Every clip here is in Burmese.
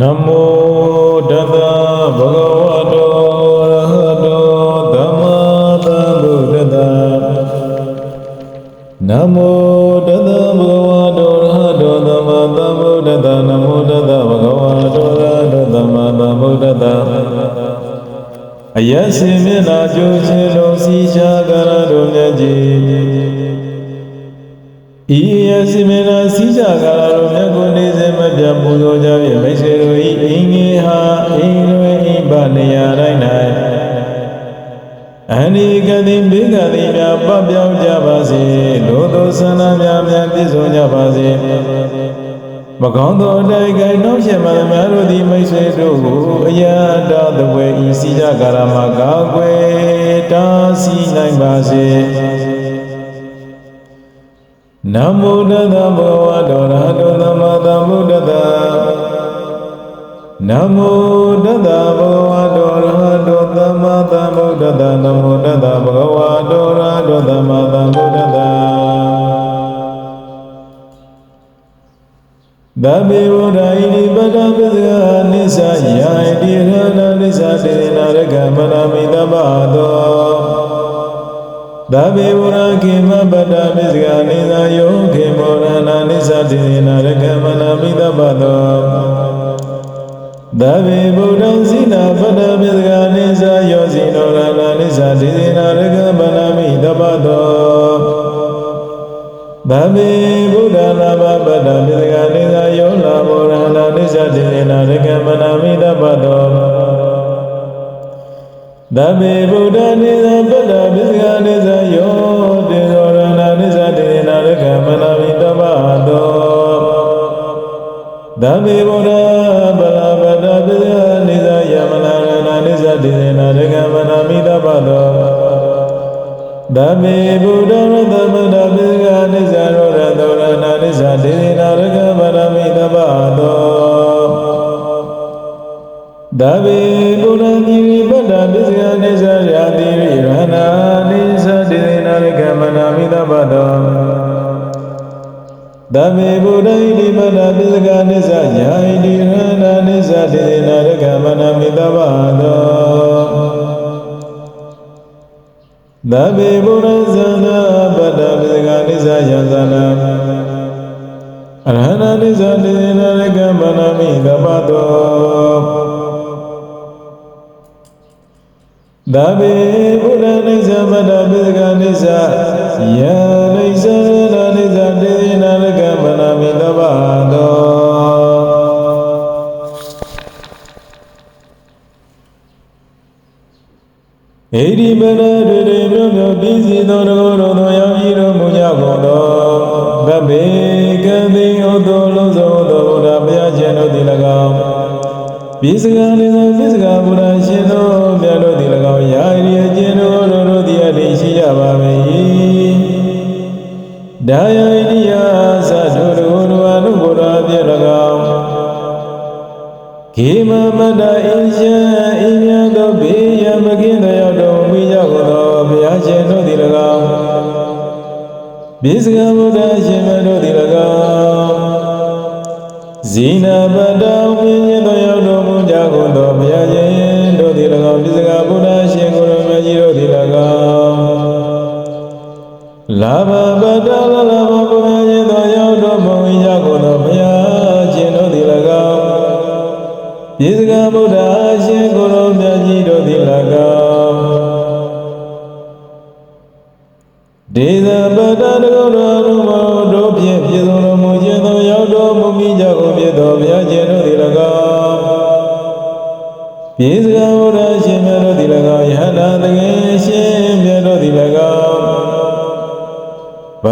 နမော အန္ဒီကတိဘေကတိများပပျောက်ကြပါစေလိုသောဆန္ဒများများပြည့်စုံကြပါစေမကောင်းသောအတိုင်းကိုနှောင့်ယှက်မှန်များတို့သည်မိတ်ဆွေတို့ကိုအယတသဝေဤစီကြကာလမှာကောက်ွယ်တားဆီးနိုင်ပါစေနမောတတဘောဝတောရဟတောသမ္မာသမ္ဗုဒ္ဓတ္တနမောတတဘောဝတောရဟ တောသမ္မာသမ္ဗုဒ္ဓတ္တနမောတတဘဂဝါတောရဟတောသမ္မာသမ္ဗုဒ္ဓတ္တသဗ္ဗေဝရဟိနိပတ္တပစ္စကနိစ္စယာတိရဏနိစ္စတေနရကမနာမိတ္တပတောသဗ္ဗေဝရခေမပတ္တပစ္စကနိသယောခေမောရဏနိစ္စတေနရကမနာမိတ္တပတော သဗ္ဗေဗုဒ္ဓံစိနာပတ္တပစ္စကနိစ္စယောစိနောရဏနိစ္စတေနရကမနာမိတ္တပတောဗဗ္ဗေဗုဒ္ဓနာမပတ္တပိစကနိသယောလာဘောရဏနိစ္စတိနေနရကမနာမိတ္တပတောဗဗ္ဗေဗုဒ္ဓနိသပတ္တပိစကနိသယောတေသောရဏနိစ္စတိနေနရကမနာမိတ္တပတောဗဗ္ဗေဗုဒ္ဓဗလာပ ဏနိစ္စတိနေနရကမနာမိတ္တပတောဓမ္မေဗုဒ္ဓရသမဒပိကနိစ္စရောရတောရဏနိစ္စဒေနာရကဗရမိတပတောဓမ္မေဗုဒ္ဓတိပတ္တပိစကနိစ္စရာတိရိရဟနာနိစ္စဒေနာရကမနာမိတပတောဓမ္မေဗုဒ္ဓဣတိပတ္တပိစကနိစ္စညာဣတိရဟနာနိစ္စဒေနာရကမနာမိတပတော ဗ္ဗေဘုရဇာနာပတ္တပိစကနိစ္စယံဇာနာအရဟဏနိစ္စတေနရကမနာမိသဗ္ဗတောသဗ္ဗေဘုရနိစ္စပတ္တပိစကနိစ္စယံနိစ္စနာနိစ္စ ဣတိပရရေရေမြို့မြို့ပြည့်စည်သောတကောတော်သောရောက်ဤတော်မူကြကုန်သောဗဗ္ဗေကတိဥသောလုံးစုံသောဘုရားဘုရားရှင်တို့သည်၎င်းပိစကနိသောပိစကဘုရားရှင်တို့မြတ်တို့သည်၎င်းယာရီအကျဉ်တို့တို့တို့သည်အတည်ရှိကြပါပေ၏ဒါယဣတိယသဒုရဝအနုဘုရားပြည့်၎င်းခေမမတ္တအင်းရှင်အင်းမြတ်သောဘေး ပိစကဗုဒ္ဓရှင်မြတ်တို့သည်၎င်းဇိနာပတ္တဝိညာဉ်သောရောက်တော်မူကြကုန်သောဘုရားရှင်တို့သည်၎င်းပိစကဗုဒ္ဓရှင်ကိုယ်တော်မြတ်ကြီးတို့သည်၎င်းလာဘပတ္တလလဘဘုရားရှင်သော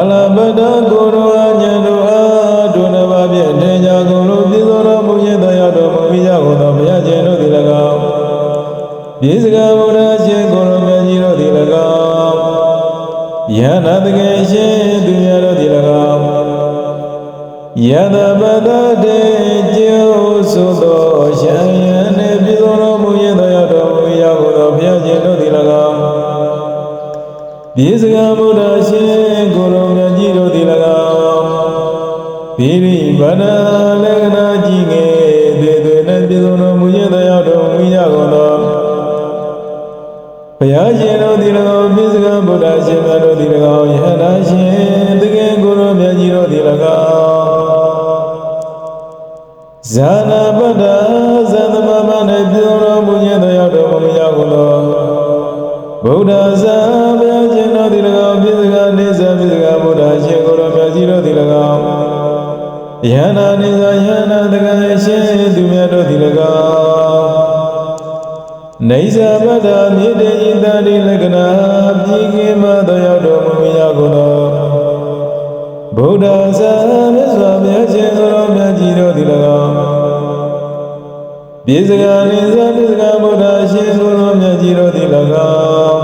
ဘာလ သီရိဗဒလေကနာကြည်ငယ်သေသွေနဲ့ပြည်စုံတော်မူခြင်းတရားတော်ဝိညာဉ်ကုန်သောဘုရားရှင်တို့ဒီ၎င်းပြစ္ဆကဗုဒ္ဓရှင်မြတ်တို့ဒီ၎င်းယဟနာရှင်တကယ်ကိုယ်တော်မြတ်ကြီးတို့ဒီ၎င်းဇာနာပ ယဟန္တာနေဇာယဟန္တာတကယ်ရှင်သူမြတ်တို့ဒီ၎င်းနေဇာပဒမြေတည်ဤတာဒီလက္ခဏာပြည်ကင်းမသောရောက်တော်မူရကုန်သောဗုဒ္ဓဇာမြတ်စွာဘုရားရှင်ကိုယ်တော်မြတ်ကြီးတို့ဒီ၎င်းပြည်စကနေဇာပြည်စကဗုဒ္ဓရှင်ကိုယ်တော်မြတ်ကြီးတို့ဒီ၎င်း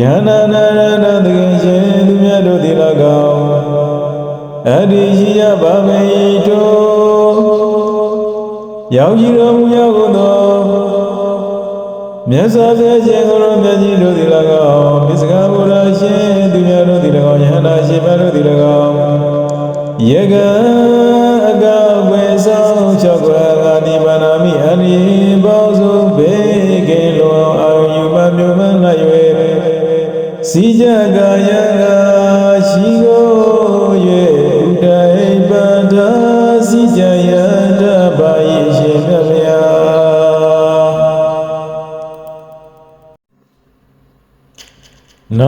ယန္နာနာရဏတကယ်ရှင်သူမြတ်တို့ဒီ၎င်းအတ္တိရှိယ ဗမေတောရောက်ကြည်တော်မူရကုန်သောမြတ်စွာဘုရားရှင်ကိုယ်တော်မြတ်ကြီးတို့သည်၎င်းပိစကဗုဒ္ဓရှင်သူများတို့သည်၎င်းယဟန္တာရှင်များတို့သည်၎င်းယေက န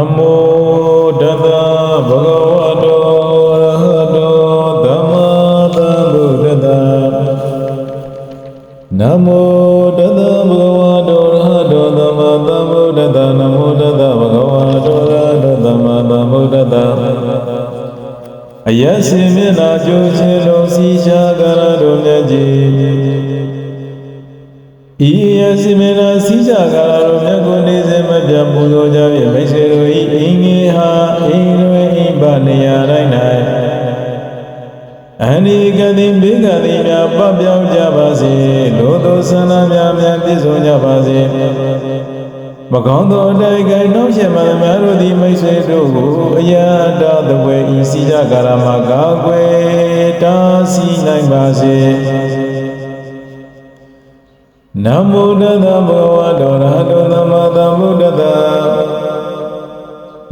စီကြကာလမှာကာကွယ်တားဆီးနိုင်ပါစေနမောတသဗုဒ္ဓတောရဟတောသမ္မာသမ္ဗုဒ္ဓတ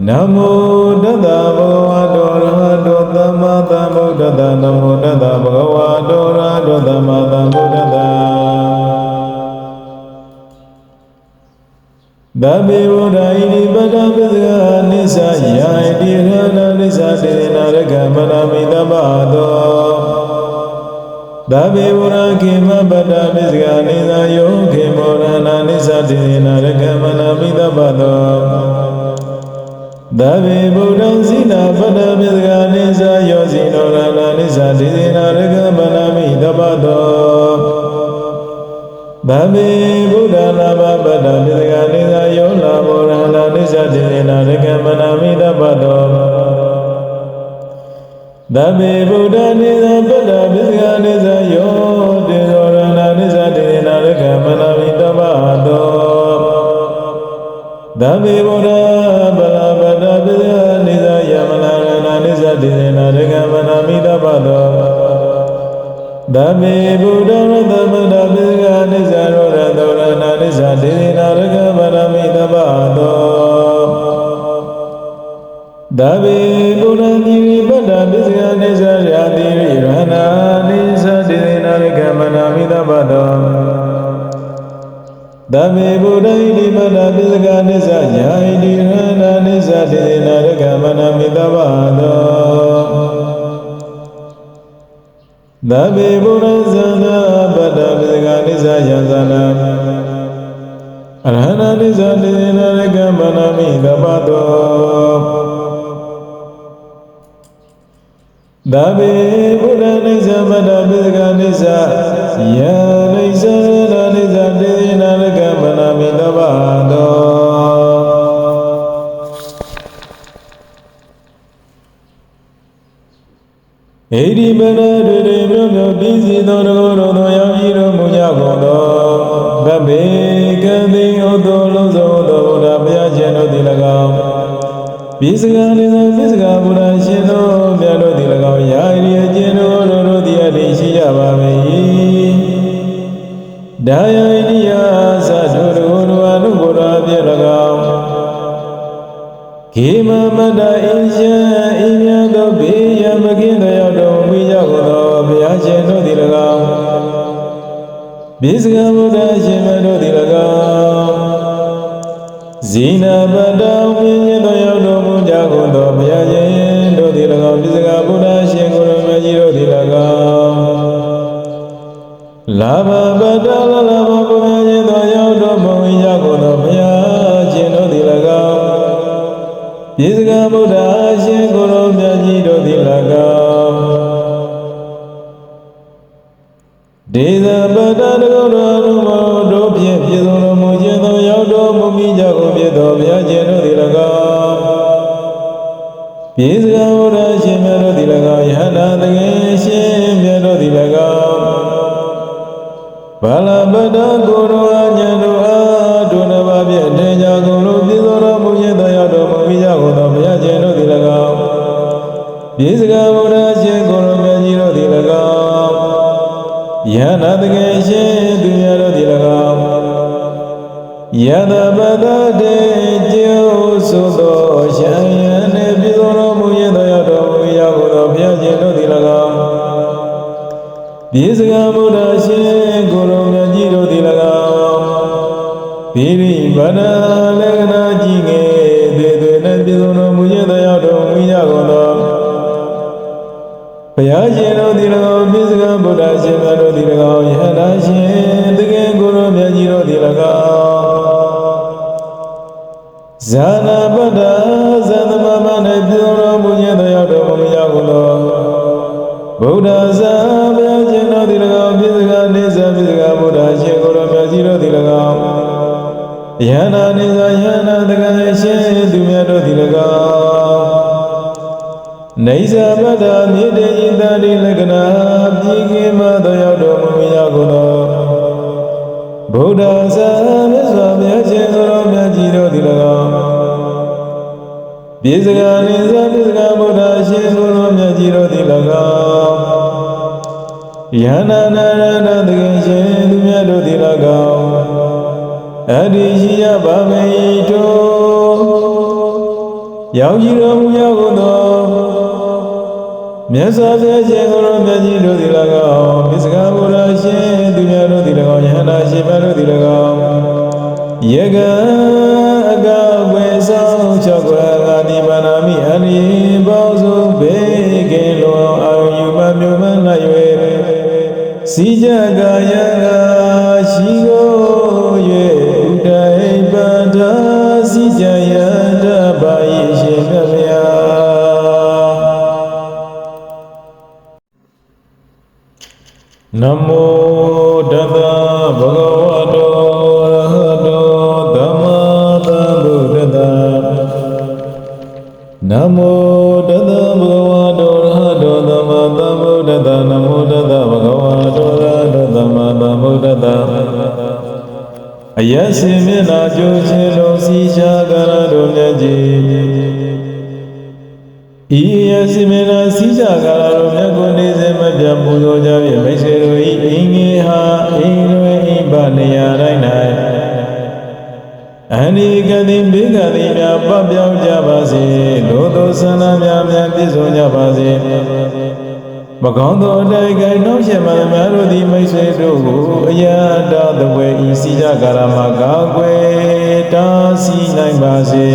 နမောတသဗုဒ္ဓတောရဟတောသမ္မာသမ္ဗုဒ္ဓတနမောတသဗုဒ္ဓတောရဟတောသမ္မာသမ္ဗုဒ္ဓတ ဗ္ဗေဝဒာဣတိပတ္တပစ္စကနိစ္စယာဣတိရဟဏနိစ္စစေနာရကမနာမိတ္တပတောသဗ္ဗေဝရခေမပတ္တပစ္စကနေသာယောခေမောရဏနိစ္စတိနာရကမနာမိတ္တပသောသဗ္ဗေဗုဒ္ဓံ သဗ္ဗေဗုဒ္ဓရတမတ္တပစ္စကနိသရောရသောရဏနိသတေ ယံဇာနာအရဟနာနိစ္စတိနာရကမနာမိတပတောသဗ္ဗေဘုဒ္ဓနိစ္စမတ္တပိစကနိစ္စယ စကနိသပိစကဘုရားရှင်တို့မြတ်တို့သည်၎င်းယာရီအကျဉ်တို့တို့တို့သည်အတိရှိကြပါ၏ဒါယဣတိယသဒုရဝရအနုဘုရားပြခေမမတ္တအင်းရှင်အင်းမြတ်သောဘေးရန်မကင်းသောရောက်တော်မူကြကုန်သောဘုရားရှင်တို့သည်၎င်းဘိစကဗုဒ္ဓရှင်မတို့သည်၎င်းဇိနာပတ္တဝိညာဉ်သောရောက်တော်မူကြကုန်သော လာဘပတ္တလလဘဘုရားရှင်သော ကုန်သောဘုရားရှင်တို့သည်၎င်းပြေစကဗုဒ္ဓရှင်ကိုယ်တော်မြတ်ကြီးတို့သည်၎င်းယန္တာတကယ်ရှင်သူများတို့သည်၎င်းယတပတတေကျိုးဆိုသောရှံယံနှင့်ပြည်စုံတော်မူခြင်းသောရောက်တော်မူရာကိုသောဘုရားရှင်တို့သည်၎င်းပြေစကဗုဒ္ဓရှင်ကိုယ်တော်မြတ်ကြီးတို့သည်၎င်းသီရိဗဒလေကနာ ဘုရားရှင်တို့သည်၎င်းပြည့်စကဗုဒ္ဓရှင်များတို့သည်၎င်းယဟန္တာရှင်တကယ်ကိုယ်တော်မြတ်ကြီးတို့သည်၎င်းဇာနာပတ္တဇာသမမနဲ့ပြုတော်မူခြင်းသောရောက်တော်မူရာကိုသောဗုဒ္ဓဇာဘုရားရှင်တို့သည်၎င်းပြည့်စကနေဇာပြည့်စကဗုဒ္ဓရှင်ကိုယ်တော်မြတ်ကြီးတို့သည်၎င်းယဟန္တာနေဇာယဟန္တာတကယ်ရှင်သူများတို့သည်၎င်းနေဇာပတ္တမြေတေဤတတိ ပြေစကနေဇာပြေစကဗုဒ္ဓရှင်ကိုယ်တော်မြတ်ကြီးတို့သည်၎င်းယန္နာနာရဏတကယ်ရှင်သူမြတ်တို့သည်၎င်းအတ္တိရှိယဗမေတောရောက်ကြည်တော်မူရာကိုသောမြတ်စွာဘုရားရှင်ကိုယ်တော်မြတ်ကြီးတို့သည်၎င်းပိစကဗုဒ္ဓရှင်သူများတို့သည်၎င်းယဟန္တာရှင်များတို့သည်၎င်းယေကအက စီကြကာယကရှိကို၍ဥဒိပန္ဒစီကြယတပါယရှင်မြတ်ဗျာနမော ယက်စီမျက်နာကျိုးခြင်းလုံးစီရှားကရတို့မြတ်ကြီးဤယစီမေနာစီကြကာလတို့မြတ်ကိုနေစေမပြတ်ပူဇော်ကြဖြင့်မိတ်ဆွေတို့ဤအင်းငယ်ဟာအင်းရွယ်ဤပနေရာတိုင်း၌အန္ဒီကတိဘေကတိများပပျောက်ကြပါစေလိုသောဆန္ဒများများပြည့်စုံကြပါစေ မကောင်းသောအတိုင်းကိုနှောက်ရှက်မှန်များတို့သည်မိတ်ဆွေတို့ကိုအရာတော်တဝဲဤစီကြကာလမှာကောက်ွယ်တားဆီးနိုင်ပါစေ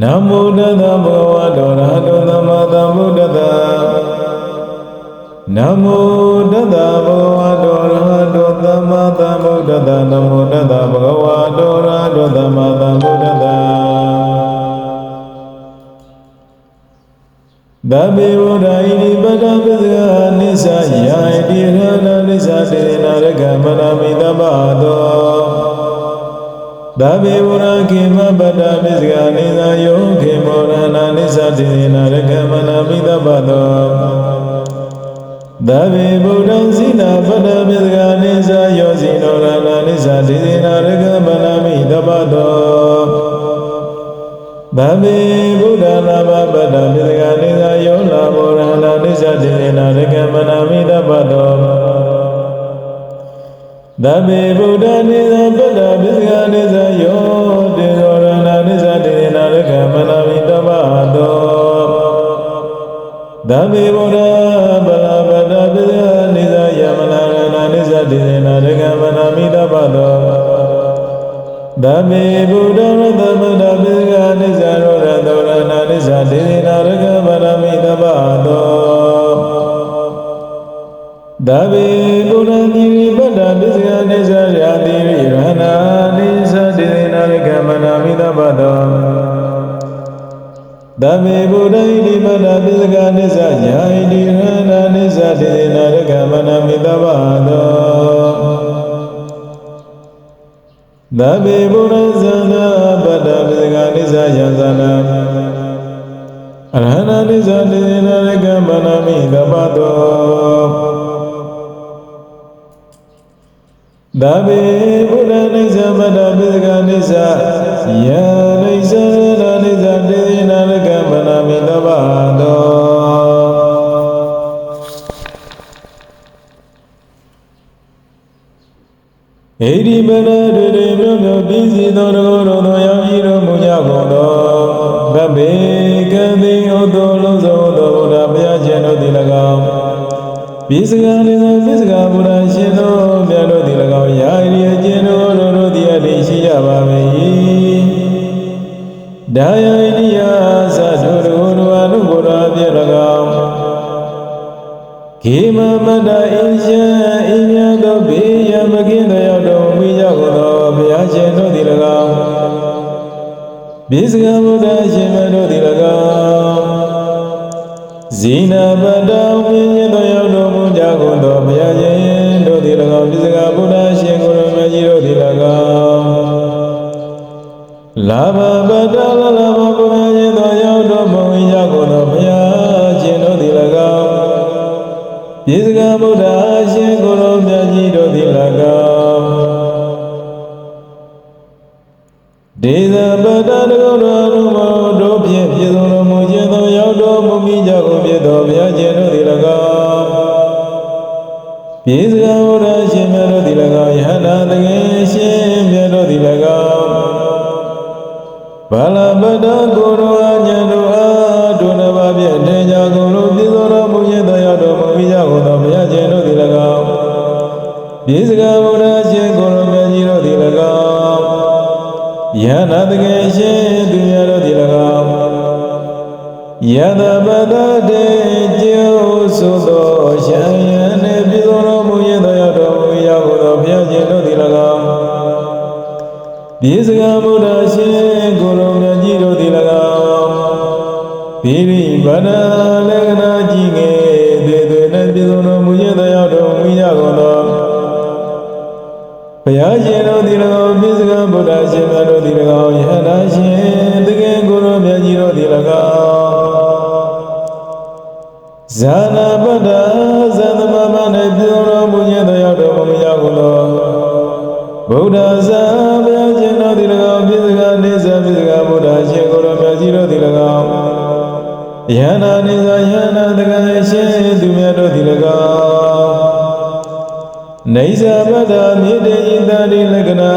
နမောတသဗုဒ္ဓတောရဟတောသမ္မာသမ္ဗုဒ္ဓတနမောတသဗုဒ္ဓတောရဟတောသမ္မာသမ္ဗုဒ္ဓတနမောတသဗုဒ္ဓတောရဟတောသမ္မာသမ္ဗုဒ္ဓတ ဗ္ဗေဝဒာဣတိပတ္တပစ္စကနိစ္စယာဣတိရဟနာနိစ္စတေနာရကမနာမိတပတောသဗ္ဗေဝရခေမပတ္တပစ္စကနိသယောခေမောရဏနိစ္စတေနာရကမနာမိတပတောသဗ္ဗေဗုဒ္ဓံစိနာပတ္တပစ္စကနိစ္စယောစိနောရဏနိစ္စတေနာရကမနာမိတပတောဗမေဗုဒ္ဓနာမပတ္တပိစကနိသယော မနာမိတပတောသဗ္ဗေဗုဒ္ဓနိသပတ္တပစ္စကနိသယောတေဇောရဏနိသတေနာလက္ခမနာမိတပတောသဗ္ဗေဗုဒ္ဓဗလာပတ္တပစ္စကနိသယမနာရဏနိသတေနာလက္ခမနာမိတပတောသဗ္ဗေဗုဒ္ဓရတမတပစ္စကနိသရောရတောရဏနိသတေနာလက္ခမနာမိတပတော သဗ္ဗေဗုဒ္ဓတိပတ္တပိယနိသရာတိရဟနာနိသတိနေနာရကမနာမိတပတောသဗ္ဗေဗုဒ္ဓဣတိမတ္တပိစကနိစ္စညာဣတိရဏနိစ္စတေနာရကမနမိတဗ္ဗတောသဗ္ဗေဗုဒ္ဓဇာနာပတ္တပိစကနိစ္စယံဇာနာအရဟဏနိစ္စတေနာရကမနမိတဗ္ဗတော babe ulani zamana bilganiza ya ခေမမတ္တအင်းရှင်အင်းမြတ်သောဘေးရန်မကင်းသောရောက်တော်မူကြကုန်သောဘုရားရှင်တို့သည်၎င်းပိစကဘုရားရှင်မြတ်တို့သည်၎င်းဇိနာပတ္တဝိညာဉ်သောရောက်တော်မူကြကုန်သောဘုရားရှင်တို့သည်၎င်းပိစကဘုရားရှင်ကိုယ်တော်မြတ်ကြီးတို့သည်၎င်းလာဘပတ္တလလဘဘုရား ဒေသပတ္တတကုတော်တို့မတို့ဖြင့်ပြည့်စုံတော်မူခြင်းသောရောက်တော်မူမိကြကုန်ဖြစ်သောဘုရားရှင်တို့သည်၎င်းပိစကဗုဒ္ဓရှင်မြတ်တို့သည်၎င်းယဟန္တာတကယ်ရှင်မြတ်တို့သည်၎င်းဘာလပတ္တကိုယ်တော်အညံတို့ ယန္နာတကယ်ရှင်သူများတို့သည်၎င်းယတပတတေကျိုးဆိုသောရှံယံနှင့်ပြည်သောတော်မူ၍သောရောက်တော်မူရာကိုသောဘုရားရှင်တို့သည်၎င်းပြေစကဗုဒ္ဓရှင်ကိုယ်တော်မြတ်ကြီးတို့သည်၎င်းပိရိဗဒလက္ဘုရားရှင်တို့သည်၎င်းပိစကနေဇပိစကဗုဒ္ဓရှင်ကိုယ်တော်မြတ်ကြီးတို့သည်၎င်းယန္နာနေဇယန္နာတကယ်ရှင်သူမြတ်တို့သည်၎င်းနေဇပတ္တမြေတေယိတတိလက္ခဏာ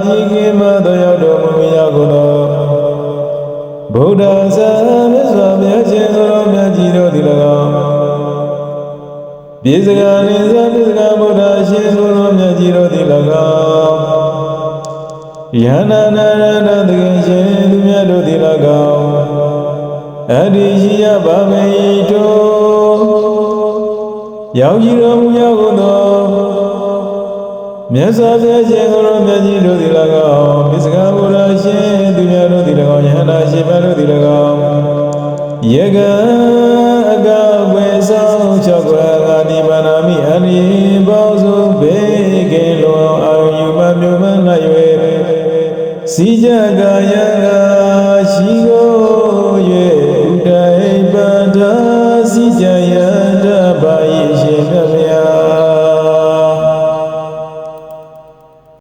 ပြည်ကင်းမသောရောက်တော်မူရာကိုသောဗုဒ္ဓဆာမြတ်စွာဘုရားရှင်ကိုယ်တော်မြတ်ကြီးတို့သည်၎င်းပြေစကားနေဇာပြေစကားဗုဒ္ဓရှင်ကိုယ်တော်မြတ်ကြီးတို့သည်၎င်း ယန္နာနာရဏတကယ်ရှင်သူမြတ်တို့သည်၎င်းအတ္တိရှိယဗမေတောရောက်ကြည်တော်မူရာကိုသောမြတ်စွာဘုရားရှင်ကိုယ်တော်မြတ်ကြီးတို့သည်၎င်းပိစကဗုဒ္ဓရှင်သူများတို့သည်၎င်းယဟန္တာရှင်များတို့သည်၎င်းယေကံအက Sicagaya